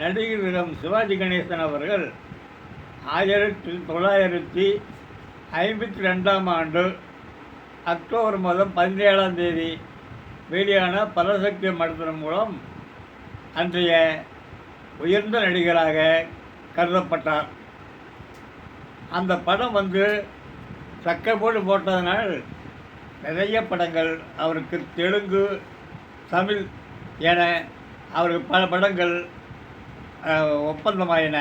நடிகரிடம் சிவாஜி கணேசன் அவர்கள் ஆயிரத்தி தொள்ளாயிரத்தி ஐம்பத்தி ரெண்டாம் ஆண்டு அக்டோபர் மாதம் பதினேழாம் தேதி வெளியான பரசக்தி மடத்தின் மூலம் அன்றைய உயர்ந்த நடிகராக கருதப்பட்டார். அந்த படம் வந்து சக்கப்போடு போட்டதனால் நிறைய படங்கள் அவருக்கு தெலுங்கு தமிழ் என அவருக்கு பல படங்கள் ஒப்பந்தமாயின.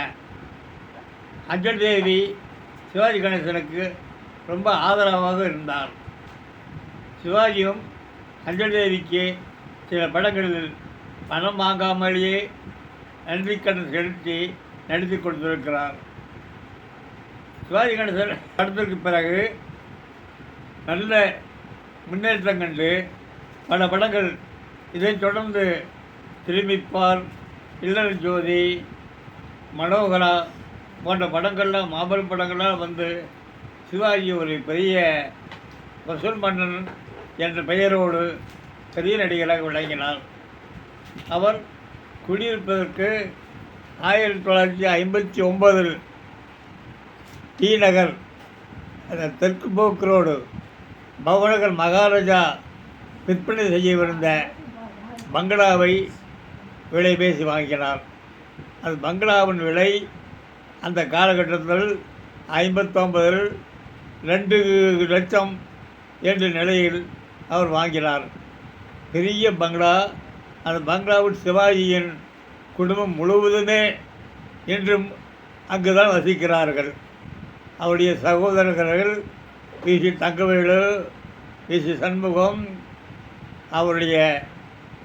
அஞ்சல் தேவி சிவாஜி கணேசனுக்கு ரொம்ப ஆதரவாக இருந்தார். சிவாஜியும் அஞ்சல் தேவிக்கு சில படங்களில் பணம் வாங்காமலேயே நன்றிக்கடன் செலுத்தி நடித்து கொடுத்திருக்கிறார் சிவாஜி கணேசன் படத்திற்கு பிறகு நல்ல முன்னேற்றம் கண்டு பல படங்கள் இதைத் தொடர்ந்து திரும்பிப்பார். இல்லல் ஜோதி மனோகரா போன்ற படங்கள்லாம் மாபெரும் படங்கள்லாம் வந்து சிவாஜி ஒரு பெரிய வசூல் மன்னன் என்ற பெயரோடு பெரிய நடிகராக விளங்கினார். அவர் குடியிருப்பதற்கு ஆயிரத்தி தொள்ளாயிரத்தி ஐம்பத்தி ஒன்பதில் டி நகர் அந்த தெற்கு போக்கு ரோடு பவனகர் மகாராஜா விற்பனை செய்யவிருந்த பங்களாவை விலை பேசி வாங்கினார். அது பங்களாவின் விலை அந்த காலகட்டத்தில் ஐம்பத்தொம்பதில் ரெண்டு லட்சம் என்ற நிலையில் அவர் வாங்கினார். பெரிய பங்களா அந்த பங்களாவில் சிவாஜியின் குடும்பம் முழுவதுமே இன்றும் அங்கு தான் வசிக்கிறார்கள். அவருடைய சகோதரர்கள் P. C. Thangavelu P. C. Shanmugam அவருடைய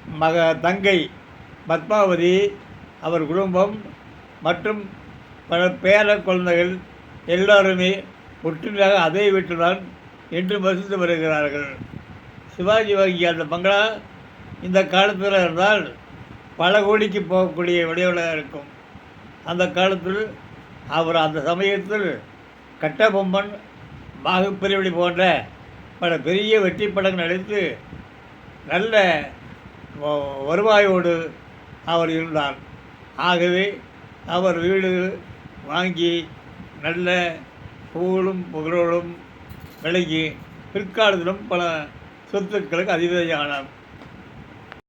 மக தங்கை பத்மாவதி அவர் குடும்பம் மற்றும் பல பேர குழந்தைகள் எல்லாருமே ஒற்றுமையாக அதே வீட்டில்தான் என்று வசித்து வருகிறார்கள். சிவாஜி வங்கி அந்த பங்களா இந்த காலத்தில் இருந்தால் பல கோடிக்கு போகக்கூடிய விளைவுகளாக இருக்கும். அந்த காலத்தில் அவர் அந்த சமயத்தில் கட்டபொம்மன் பாகுப்பிரிவிழி போன்ற பல பெரிய வெற்றி படங்கள் நடித்து நல்ல வருவாயோடு அவர் இருந்தார். ஆகவே அவர் வீடு வாங்கி நல்ல புகழும் புகழோடும் விலகி பிற்காலத்திலும் பல சொத்துக்களுக்கு அதிபதியானார்.